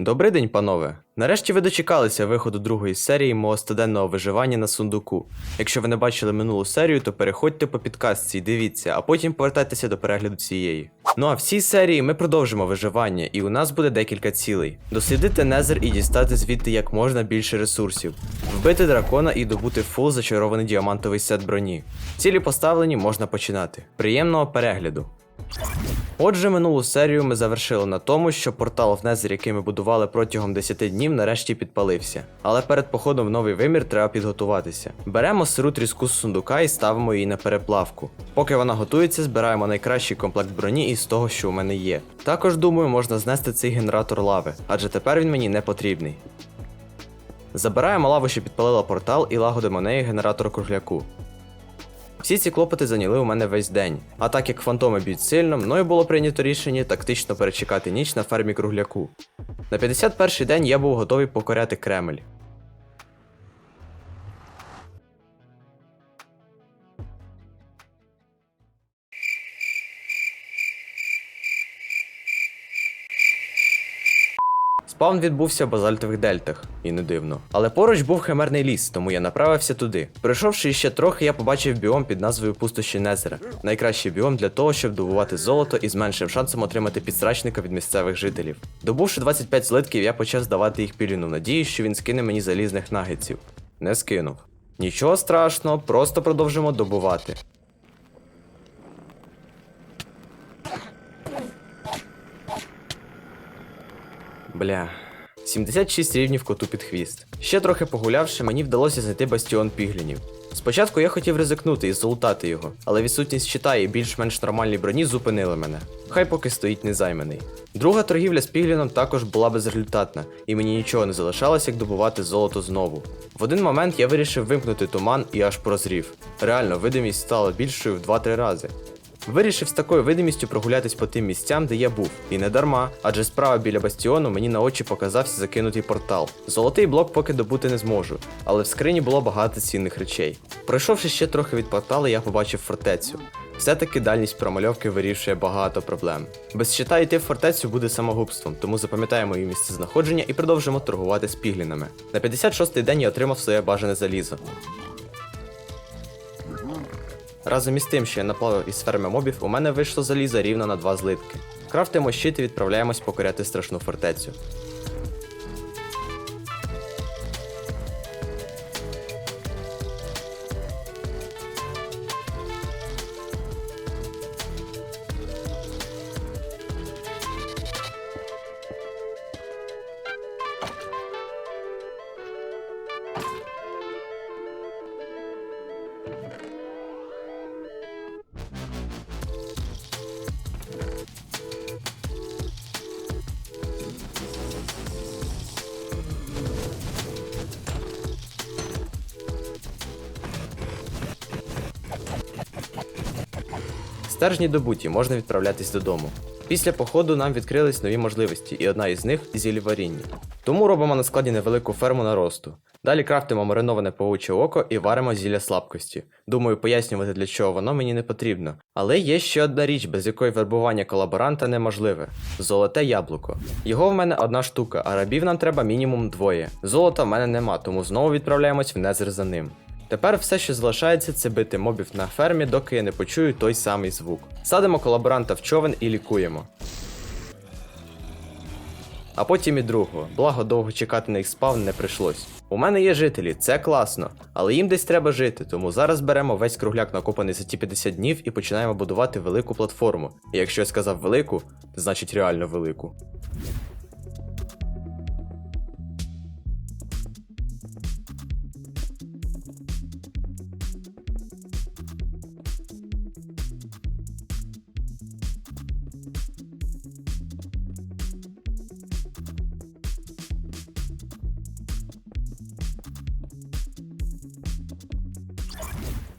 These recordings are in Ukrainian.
Добрий день, панове. Нарешті ви дочекалися виходу другої серії мого студенного виживання на сундуку. Якщо ви не бачили минулу серію, то переходьте по підказці і дивіться, а потім повертайтеся до перегляду цієї. Ну а в цій серії ми продовжимо виживання, і у нас буде декілька цілей: дослідити Незер і дістати звідти як можна більше ресурсів, вбити дракона і добути фул зачарований діамантовий сет броні. Цілі поставлені, можна починати. Приємного перегляду! Отже, минулу серію ми завершили на тому, що портал в Незер, який ми будували протягом 10 днів, нарешті підпалився. Але перед походом в новий вимір треба підготуватися. Беремо сиру тріску з сундука і ставимо її на переплавку. Поки вона готується, збираємо найкращий комплект броні із того, що у мене є. Також думаю, можна знести цей генератор лави, адже тепер він мені не потрібний. Забираємо лаву, що підпалила портал, і лагодимо неї генератор кругляку. Всі ці клопоти зайняли у мене весь день. А так як фантоми б'ють сильно, мною було прийнято рішення тактично перечекати ніч на фермі кругляку. На 51-й день я був готовий покоряти Кремль. Спавн відбувся в базальтових дельтах, і не дивно. Але поруч був химерний ліс, тому я направився туди. Пройшовши ще трохи, я побачив біом під назвою Пустощі Незера. Найкращий біом для того, щоб добувати золото і з меншим шансом отримати підсрачника від місцевих жителів. Добувши 25 злитків, я почав здавати їх піліну, надіюсь, що він скине мені залізних нагетсів. Не скинув. Нічого страшного, просто продовжимо добувати. Бля. 76 рівнів коту під хвіст. Ще трохи погулявши, мені вдалося знайти бастіон піглінів. Спочатку я хотів ризикнути і залутати його, але відсутність щита і більш-менш нормальній броні зупинили мене. Хай поки стоїть незайманий. Друга торгівля з пігліном також була безрезультатна, і мені нічого не залишалося, як добувати золото знову. В один момент я вирішив вимкнути туман і аж прозрів. Реально, видимість стала більшою в 2-3 рази. Вирішив з такою видимістю прогулятись по тим місцям, де я був. І не дарма, адже справа біля бастіону мені на очі показався закинутий портал. Золотий блок поки добути не зможу, але в скрині було багато цінних речей. Пройшовши ще трохи від порталу, я побачив фортецю. Все-таки дальність промальовки вирішує багато проблем. Без щита йти в фортецю буде самогубством, тому запам'ятаємо її місце знаходження і продовжимо торгувати з піглінами. На 56-й день я отримав своє бажане залізо. Разом із тим, що я наплавив із ферми мобів, у мене вийшло заліза рівно на два злитки. Крафтимо щит і відправляємось покоряти страшну фортецю. Стержні добуті, можна відправлятись додому. Після походу нам відкрились нові можливості, і одна із них зіліваріння. Тому робимо на складі невелику ферму на росту. Далі крафтимо мариноване павуче око і варимо зілля слабкості. Думаю, пояснювати для чого воно мені не потрібно. Але є ще одна річ, без якої вербування колаборанта неможливе: золоте яблуко. Його в мене одна штука, а рабів нам треба мінімум двоє. Золота в мене нема, тому знову відправляємось в незер за ним. Тепер все, що залишається, це бити мобів на фермі, доки я не почую той самий звук. Садимо колаборанта в човен і лікуємо. А потім і другого, благо довго чекати на їх спавн не прийшлось. У мене є жителі, це класно, але їм десь треба жити, тому зараз беремо весь кругляк накопаний за ті 50 днів і починаємо будувати велику платформу. І якщо я сказав велику, значить реально велику.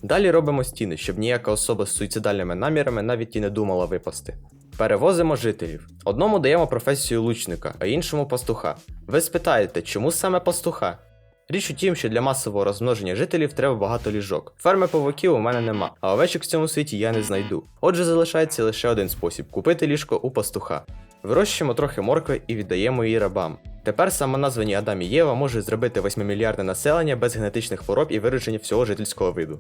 Далі робимо стіни, щоб ніяка особа з суїцидальними намірами навіть і не думала випасти. Перевозимо жителів. Одному даємо професію лучника, а іншому пастуха. Ви спитаєте, чому саме пастуха? Річ у тім, що для масового розмноження жителів треба багато ліжок. Ферми павуків у мене нема, а овечок в цьому світі я не знайду. Отже, залишається лише один спосіб купити ліжко у пастуха. Вирощуємо трохи моркви і віддаємо її рабам. Тепер самоназвані Адам і Єва можуть зробити 8-мільярдне населення без генетичних хвороб і виродження всього жительського виду.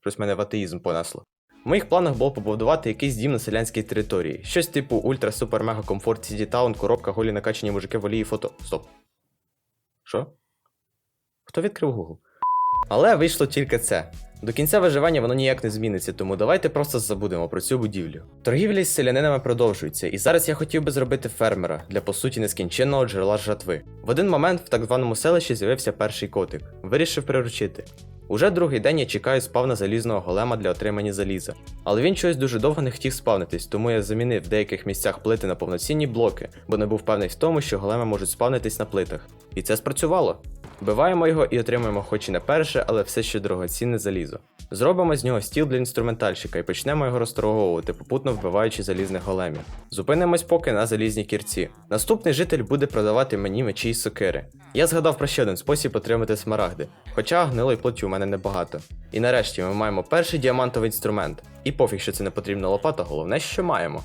Щось мене в атеїзм понесло. В моїх планах було побудувати якийсь дім на селянській території. Щось типу ультра супер мега комфорт сіді таун, коробка, голі накачані мужики в олії фото. Стоп. Що? Хто відкрив Google? Але вийшло тільки це. До кінця виживання воно ніяк не зміниться, тому давайте просто забудемо про цю будівлю. Торгівля з селянинами продовжується, і зараз я хотів би зробити фермера для по суті нескінченного джерела жатви. В один момент в так званому селищі з'явився перший котик. Вирішив приручити. Уже другий день я чекаю спавна залізного голема для отримання заліза. Але він чогось дуже довго не хотів спавнитись, тому я замінив в деяких місцях плити на повноцінні блоки, бо не був певний в тому, що големи можуть спавнитись на плитах. І це спрацювало. Вбиваємо його і отримуємо хоч і не перше, але все ще дорогоцінне залізо. Зробимо з нього стіл для інструментальщика і почнемо його розторговувати, попутно вбиваючи залізних големів. Зупинимось поки на залізній кірці. Наступний житель буде продавати мені мечі й сокири. Я згадав про ще один спосіб отримати смарагди, хоча гнилої плоті у мене небагато. І нарешті ми маємо перший діамантовий інструмент. І пофіг, що це не потрібна лопата, головне, що маємо.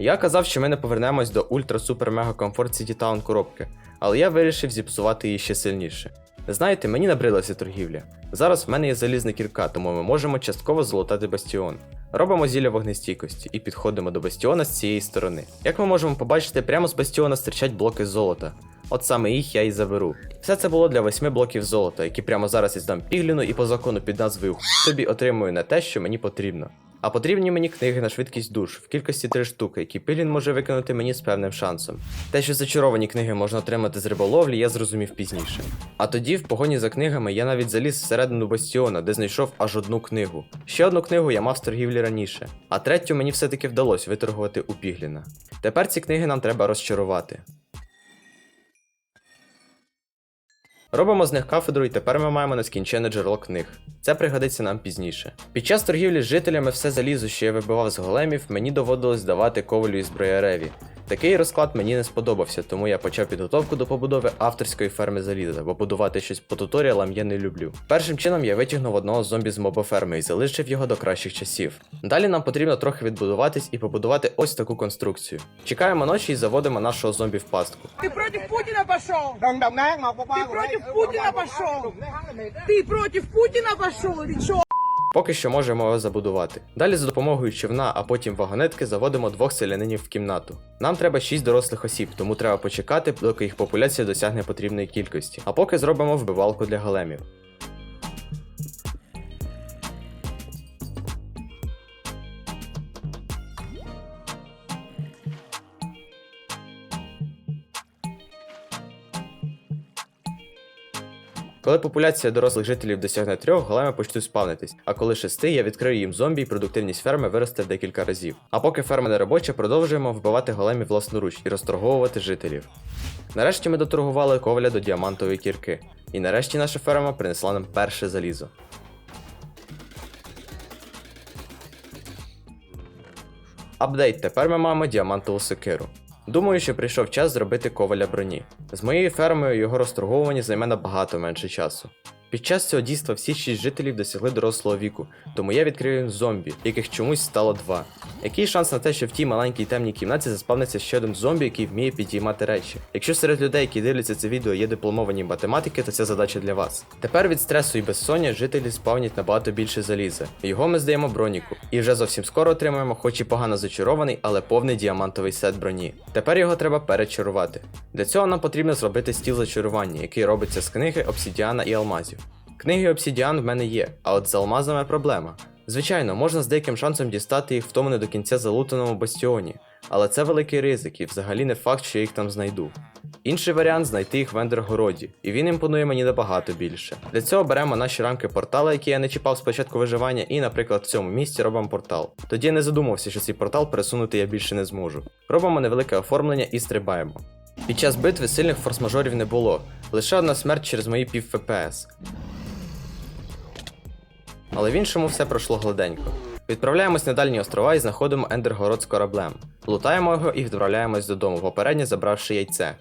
Я казав, що ми не повернемось до ультра супер мега комфорт City Town коробки, але я вирішив зіпсувати її ще сильніше. Знаєте, мені набрилася торгівля. Зараз в мене є залізна кірка, тому ми можемо частково золотати бастіон. Робимо зілля вогнестійкості і підходимо до бастіона з цієї сторони. Як ми можемо побачити, прямо з бастіона стирчать блоки золота. От саме їх я і заберу. Все це було для восьми блоків золота, які прямо зараз я здам пігліну і по закону під назвою «Хуй тобі отримую не те, що мені потрібно. А потрібні мені книги на швидкість душ в кількості три штуки, які пілін може виконати мені з певним шансом. Те, що зачаровані книги можна отримати з риболовлі, я зрозумів пізніше. А тоді, в погоні за книгами, я навіть заліз всередину бастіона, де знайшов аж одну книгу. Ще одну книгу я мав з торгівлі раніше, а третю мені все-таки вдалося виторгувати у Пігліна. Тепер ці книги нам треба розчарувати. Робимо з них кафедру, і тепер ми маємо нескінчене джерело книг. Це пригодиться нам пізніше. Під час торгівлі з жителями все залізо, що я вибивав з големів, мені доводилось давати ковалю і зброяреві. Такий розклад мені не сподобався, тому я почав підготовку до побудови авторської ферми заліза, бо будувати щось по туторіалам я не люблю. Першим чином я витягнув одного зомбі з мобоферми і залишив його до кращих часів. Далі нам потрібно трохи відбудуватись і побудувати ось таку конструкцію. Чекаємо ночі і заводимо нашого зомбі в пастку. Ты против Путина пошел! Đồng đồng nát một qua Ты против Путина Поки що можемо його забудувати. Далі за допомогою човна, а потім вагонетки заводимо двох селянинів в кімнату. Нам треба 6 дорослих осіб, тому треба почекати, доки їх популяція досягне потрібної кількості. А поки зробимо вбивалку для големів. Коли популяція дорослих жителів досягне трьох, големи почнуть спавнитись, а коли шести, я відкрию їм зомбі і продуктивність ферми виросте декілька разів. А поки ферма не робоча, продовжуємо вбивати големів власноруч і розторговувати жителів. Нарешті ми доторгували коваля до діамантової кірки. І нарешті наша ферма принесла нам перше залізо. Апдейт, тепер ми маємо діамантову секиру. Думаю, що прийшов час зробити коваля броні. З моєю фермою його розторговування займе набагато менше часу. Під час цього дійства всі шість жителів досягли дорослого віку, тому я відкрию їм зомбі, яких чомусь стало два. Який шанс на те, що в тій маленькій темній кімнаті заспавниться ще один зомбі, який вміє підіймати речі? Якщо серед людей, які дивляться це відео, є дипломовані математики, то це задача для вас. Тепер від стресу і безсоння жителі спавнять набагато більше заліза. Його ми здаємо броніку, і вже зовсім скоро отримаємо, хоч і погано зачарований, але повний діамантовий сет броні. Тепер його треба перечарувати. Для цього нам потрібно зробити стіл зачарування, який робиться з книги, обсідіана і алмазів. Книги обсідіан в мене є, а от з алмазами проблема. Звичайно, можна з деяким шансом дістати їх в тому не до кінця залутаному бастіоні, але це великий ризик і взагалі не факт, що я їх там знайду. Інший варіант знайти їх в ендергороді, і він імпонує мені набагато більше. Для цього беремо наші рамки портала, які я не чіпав спочатку виживання, і, наприклад, в цьому місці робимо портал. Тоді я не задумався, що цей портал пересунути я більше не зможу. Робимо невелике оформлення і стрибаємо. Під час битви сильних форс-мажорів не було, лише одна смерть через мої пів ФПС. Але в іншому все пройшло гладенько. Відправляємось на дальні острова і знаходимо Ендергород з кораблем. Лутаємо його і відправляємось додому, попередньо забравши яйце.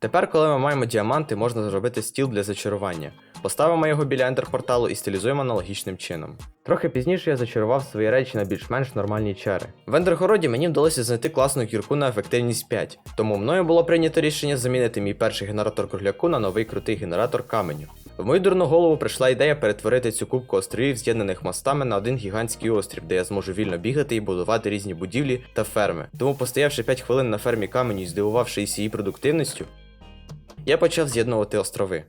Тепер, коли ми маємо діаманти, можна зробити стіл для зачарування. Поставимо його біля ендерпорталу і стилізуємо аналогічним чином. Трохи пізніше я зачарував свої речі на більш-менш нормальні чари. В ендергороді мені вдалося знайти класну кірку на ефективність 5, тому мною було прийнято рішення замінити мій перший генератор кругляку на новий крутий генератор каменю. В мою дурну голову прийшла ідея перетворити цю кубку островів, з'єднаних мостами, на один гігантський острів, де я зможу вільно бігати і будувати різні будівлі та ферми. Тому, постоявши 5 хвилин на фермі каменю і здивувавшись її продуктивністю, я почав з'єднувати острови.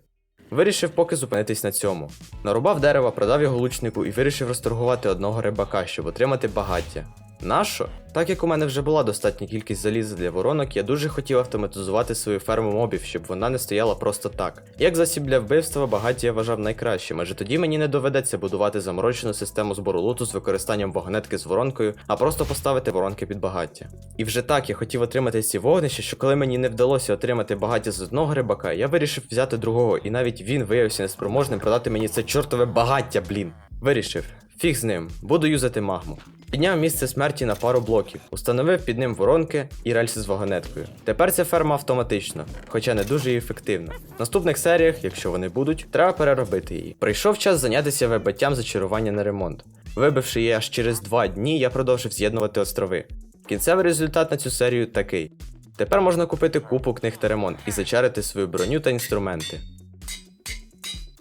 Вирішив поки зупинитись на цьому. Нарубав дерева, продав його лучнику і вирішив розторгувати одного рибака, щоб отримати багаття. Нащо? Так як у мене вже була достатня кількість заліза для воронок, я дуже хотів автоматизувати свою ферму мобів, щоб вона не стояла просто так. Як засіб для вбивства, багаття я вважав найкращим, адже тоді мені не доведеться будувати заморочену систему збору луту з використанням вагонетки з воронкою, а просто поставити воронки під багаття. І вже так я хотів отримати ці вогнища, що коли мені не вдалося отримати багаття з одного рибака, я вирішив взяти другого, і навіть він виявився неспроможним продати мені це чортове багаття, блін. Вирішив, фіг з ним, буду юзати магму. Підняв місце смерті на пару блоків, установив під ним воронки і рельси з вагонеткою. Тепер ця ферма автоматична, хоча не дуже ефективна. В наступних серіях, якщо вони будуть, треба переробити її. Прийшов час зайнятися вибиттям зачарування на ремонт. Вибивши її аж через два дні, я продовжив з'єднувати острови. Кінцевий результат на цю серію такий: тепер можна купити купу книг та ремонт і зачарити свою броню та інструменти.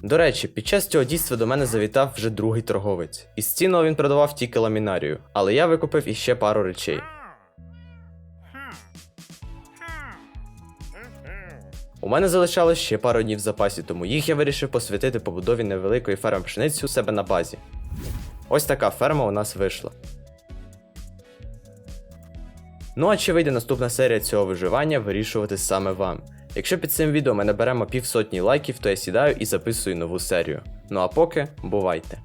До речі, під час цього дійства до мене завітав вже другий торговець. Із цінного він продавав тільки ламінарію, але я викупив іще пару речей. У мене залишалось ще пару днів в запасі, тому їх я вирішив посвятити побудові невеликої ферми пшениці у себе на базі. Ось така ферма у нас вийшла. Ну а чи вийде наступна серія цього виживання, вирішувати саме вам. Якщо під цим відео ми наберемо півсотні лайків, то я сідаю і записую нову серію. Ну а поки бувайте.